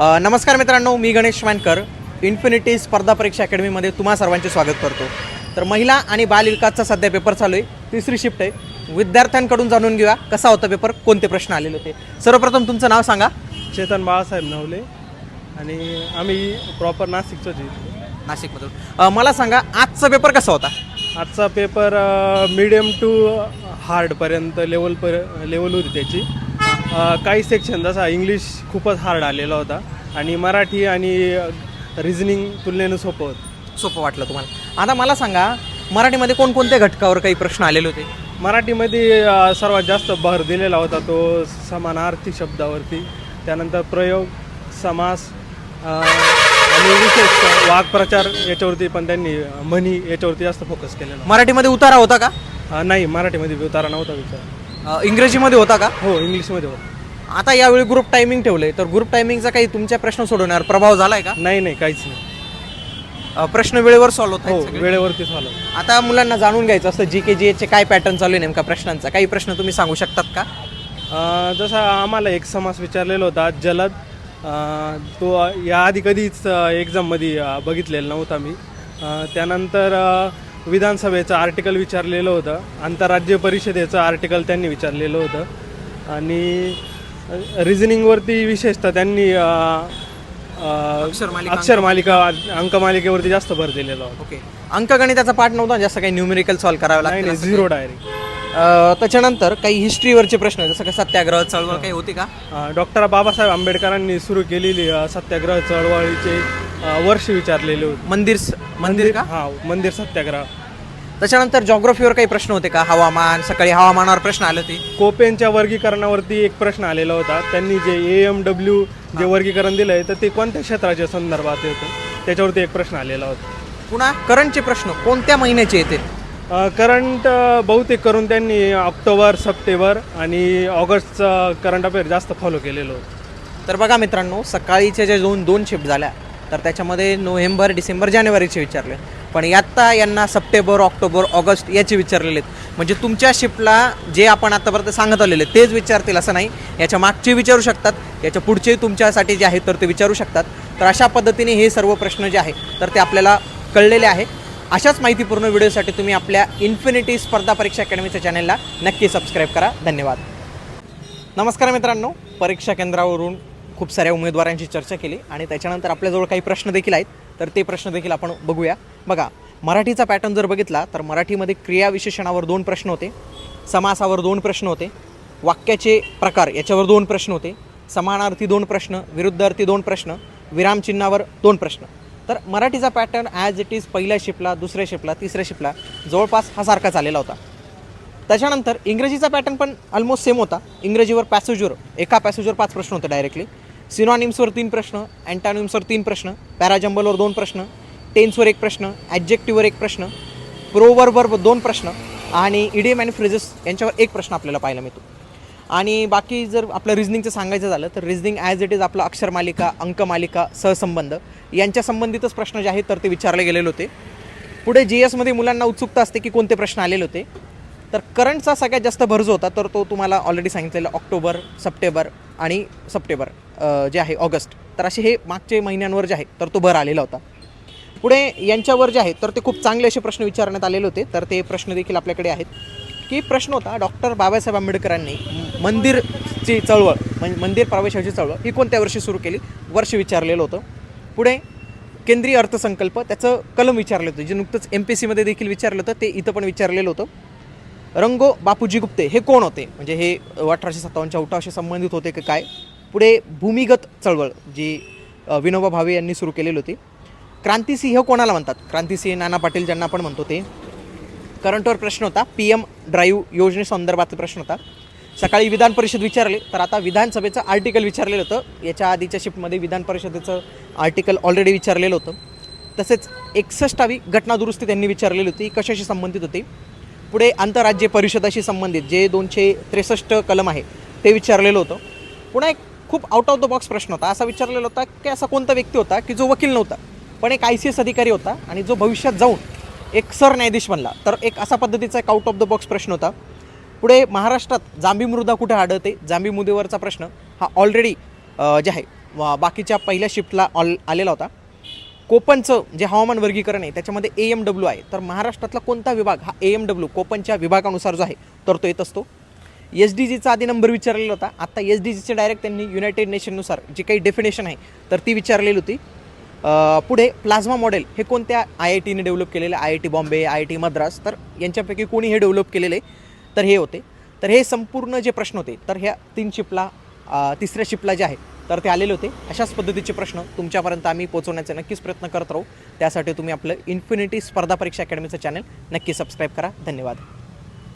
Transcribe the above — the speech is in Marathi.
नमस्कार मित्रांनो मी गणेश वानकर इन्फिनिटी स्पर्धा परीक्षा अकॅडमीमध्ये तुम्हा सर्वांचे स्वागत करतो. तर महिला आणि बालविकासचा सध्या पेपर चालू आहे. तिसरी शिफ्ट आहे. विद्यार्थ्यांकडून जाणून घेऊया कसा होता पेपर कोणते प्रश्न आलेले होते. सर्वप्रथम तुमचं नाव सांगा. चेतन बाळासाहेब नवले आणि आम्ही प्रॉपर नाशिकचंच आहे. नाशिकमधून. मला सांगा आजचा पेपर कसा होता? आजचा पेपर मिडियम टू हार्डपर्यंत लेवल पर लेवल होती त्याची. काही सेक्शन जसा इंग्लिश खूपच हार्ड आलेला होता. आणि मराठी आणि रिझनिंग तुलनेनं सोपं होतं. सोपं वाटलं तुम्हाला. आता मला सांगा मराठीमध्ये कोणकोणत्या घटकावर काही प्रश्न आलेले होते? मराठीमध्ये सर्वात जास्त भर दिलेला होता तो समानार्थी शब्दावरती. त्यानंतर प्रयोग समास आणि विशेष वाक्प्रचार याच्यावरती पण त्यांनी म्हणी याच्यावरती जास्त फोकस केलेला. मराठीमध्ये उतारा होता का? नाही मराठीमध्ये उतारा नव्हता विचार. अ, इंग्रजीमध्ये होता का? हो इंग्लिशमध्ये होता. आता यावेळी ग्रुप टायमिंग ठेवलंय. तर ग्रुप टायमिंगचा काही तुमच्या प्रश्न सोडवण्यावर प्रभाव झालाय का? नाही नाही काहीच नाही. अ, प्रश्न वेळेवर सॉल्व्ह हो होत वेळेवरती झालं आता मुलांना जाणून घ्यायचं असतं जी के जी चे काय पॅटर्न चालू आहे नेमका प्रश्नांचा? काही प्रश्न तुम्ही सांगू शकतात का? अ, जसा आम्हाला एक समास विचारलेला होता जलद. अ, तो याआधी कधीच एक्झाममध्ये बघितलेला नव्हता मी. अ, त्यानंतर अ, विधानसभेचं आर्टिकल विचारलेलं होतं. आंतरराज्य परिषदेचं आर्टिकल त्यांनी विचारलेलं होतं. आणि रिझनिंगवरती विशेषतः त्यांनी अ, अ, अक्षरमालिका, अक्षरमालिका अंकमालिकेवरती जास्त भर दिलेला होता. ओके. अंकगणिताचा पाठ नव्हता जास्त काही न्यूमेरिकल सॉल्व्ह करावं नाही नाही झिरो डायरेक्ट अ, त्याच्यानंतर काही हिस्ट्रीवरचे प्रश्न जसं की सत्याग्रह चळवळ काही होती का? डॉक्टर बाबासाहेब आंबेडकरांनी सुरू केलेली अ, सत्याग्रह चळवळीचे अ, वर्ष विचारलेले होते. मंदिर मंदिर का? हा मंदिर सत्याग्रह. त्याच्यानंतर जॉग्रफीवर काही प्रश्न होते का? हवामान सकाळी हवामानावर प्रश्न आले होते. कोपेनच्या वर्गीकरणावरती एक प्रश्न आलेला होता. त्यांनी जे ए एम डब्ल्यू जे वर्गीकरण दिलं आहे तर ते कोणत्या क्षेत्राच्या संदर्भात येतं? त्याच्यावरती एक प्रश्न आलेला होता. पुन्हा करंटचे प्रश्न कोणत्या महिन्याचे येते? करंट बहुतेक करून त्यांनी ऑक्टोबर सप्टेंबर आणि ऑगस्टचं करंट अफेअर जास्त फॉलो केलेलं होतं. तर बघा मित्रांनो सकाळीच्या ज्या दोन दोन शिफ्ट झाल्या तर त्याच्यामध्ये नोव्हेंबर डिसेंबर जानेवारीचे विचारले. पण आत्ता यांना सप्टेंबर ऑक्टोबर ऑगस्ट याचे विचारलेले आहेत म्हणजे तुमच्या शिफ्टला जे आपण आत्तापर्यंत सांगत आलेले तेच विचारतील असं नाही. याच्या मागचे विचारू शकतात. याच्या पुढचे तुमच्यासाठी जे आहेत तर ते विचारू शकतात. तर अशा पद्धतीने हे सर्व प्रश्न जे आहे तर ते आपल्याला कळलेले आहे अशाच माहितीपूर्ण व्हिडिओसाठी तुम्ही आपल्या इन्फिनिटी स्पर्धा परीक्षा अकॅडमीच्या चॅनलला नक्की सबस्क्राईब करा. धन्यवाद. नमस्कार मित्रांनो. परीक्षा केंद्रावरून खूप साऱ्या उमेदवारांची चर्चा केली आणि त्याच्यानंतर आपल्याजवळ काही प्रश्न देखील आहेत तर ते प्रश्न देखील आपण बघूया. बघा मराठीचा पॅटर्न जर बघितला तर मराठीमध्ये क्रियाविशेषणावर दोन प्रश्न होते समासावर दोन प्रश्न होते वाक्याचे प्रकार याच्यावर दोन प्रश्न होते समानार्थी दोन प्रश्न विरुद्धार्थी दोन प्रश्न विरामचिन्हावर दोन प्रश्न. तर मराठीचा पॅटर्न ॲज इट इज पहिल्या शिपला दुसऱ्या शिपला तिसऱ्या शिपला जवळपास हा सारखा झालेला होता. त्याच्यानंतर इंग्रजीचा पॅटर्न पण ऑलमोस्ट सेम होता. इंग्रजीवर पॅसेजवर एका पॅसेजवर पाच प्रश्न होते डायरेक्टली सिनॉनिम्सवर तीन प्रश्न अँटॉनिम्सवर तीन प्रश्न पॅराजंबलवर दोन प्रश्न टेन्सवर एक प्रश्न ॲडजेक्टिव्हवर एक प्रश्न प्रोवरवर दोन प्रश्न आणि इडियम अँड फ्रेजेस यांच्यावर एक प्रश्न आपल्याला पाहायला मिळतो. आणि बाकी जर आपलं रिझनिंगचं सांगायचं झालं तर रिझनिंग ॲज इट इज आपलं अक्षरमालिका अंकमालिका सहसंबंध यांच्या संबंधितच प्रश्न जे आहेत तर ते विचारले गेलेले होते. पुढे जी एसमध्ये मुलांना उत्सुकता असते की कोणते प्रश्न आलेले होते. तर करंटचा सगळ्यात जास्त भर जो होता तर तो तुम्हाला ऑलरेडी सांगितलेला ऑक्टोबर सप्टेंबर आणि सप्टेंबर जे आहे ऑगस्ट तर असे हे मागचे महिन्यांवर जे आहे तर तो भर आलेला होता. पुढे यांच्यावर जे आहे तर ते खूप चांगले असे प्रश्न विचारण्यात आलेले होते तर ते प्रश्न देखील आपल्याकडे आहेत. की प्रश्न होता डॉक्टर बाबासाहेब आंबेडकरांनी मंदिरची चळवळ म्हणजे मंदिर प्रवेशाची चळवळ ही कोणत्या वर्षी सुरू केली? वर्ष विचारलेलं होतं. पुढे केंद्रीय अर्थसंकल्प त्याचं कलम विचारलं होतं जे नुकतंच एम पी सीमध्ये देखील विचारलं होतं ते इथं पण विचारलेलं होतं. रंगो बापूजी गुप्ते हे कोण होते? म्हणजे हे अठराशे सत्तावन्नच्या उठावाशी संबंधित होते की काय? पुढे भूमिगत चळवळ जी विनोबा भावे यांनी सुरू केलेली होती. क्रांतिसिंह कोणाला म्हणतात? क्रांतिसिंह नाना पाटील ज्यांना आपण म्हणतो ते. करंटवर प्रश्न होता. पी एम ड्राईव्ह योजनेसंदर्भातला प्रश्न होता. सकाळी विधान परिषद विचारले तर आता विधानसभेचं आर्टिकल विचारलेलं होतं. याच्या आधीच्या शिफ्टमध्ये विधान परिषदेचं आर्टिकल ऑलरेडी विचारलेलं होतं. तसेच एकसष्टावी घटनादुरुस्ती त्यांनी विचारलेली होती कशाशी संबंधित होती? पुढे आंतरराज्य परिषदाशी संबंधित जे दोनशे त्रेसष्ट कलम आहे ते विचारलेलं होतं. पुन्हा एक खूप आउट ऑफ द बॉक्स प्रश्न होता. असा विचारलेला होता की असा कोणता व्यक्ती होता की जो वकील नव्हता पण एक आय सी एस अधिकारी होता आणि जो भविष्यात जाऊन एक सरन्यायाधीश बनला. तर एक असा पद्धतीचा एक आउट ऑफ द बॉक्स प्रश्न होता. पुढे महाराष्ट्रात जांभी मृदा कुठे आढळते? जांभी मृदेवरचा प्रश्न. हा ऑलरेडी जे आहे वा- बाकीच्या पहिल्या शिफ्टला ऑल आलेला होता. कोपनचं जे हवामान वर्गीकरण आहे त्याच्यामध्ये ए एम डब्ल्यू आहे. तर महाराष्ट्रातला कोणता विभाग? हा ए एम डब्ल्यू कोपनच्या विभागानुसार जो आहे तर तो येत असतो. एस डी जीचा आधी नंबर विचारलेला होता. आता एस डी जीचे डायरेक्ट त्यांनी युनायटेड नेशननुसार जी काही डेफिनेशन आहे तर ती विचारलेली होती. पुढे प्लाझ्मा मॉडेल हे कोणत्या आय आय टीने डेव्हलप केलेले? I I T Bombay I I T Madras तर यांच्यापैकी कोणी हे डेव्हलप केलेले? तर हे होते. तर हे संपूर्ण जे प्रश्न होते तर ह्या तीन शिपला तिसऱ्या शिपला जे आहे तर ते आलेले होते. अशाच पद्धतीचे प्रश्न तुमच्यापर्यंत आम्ही पोहोचवण्याचा नक्कीच प्रयत्न करत राहू. त्यासाठी तुम्ही आपलं इन्फिनिटी स्पर्धा परीक्षा अकॅडमीचं चॅनल नक्की सबस्क्राईब करा. धन्यवाद.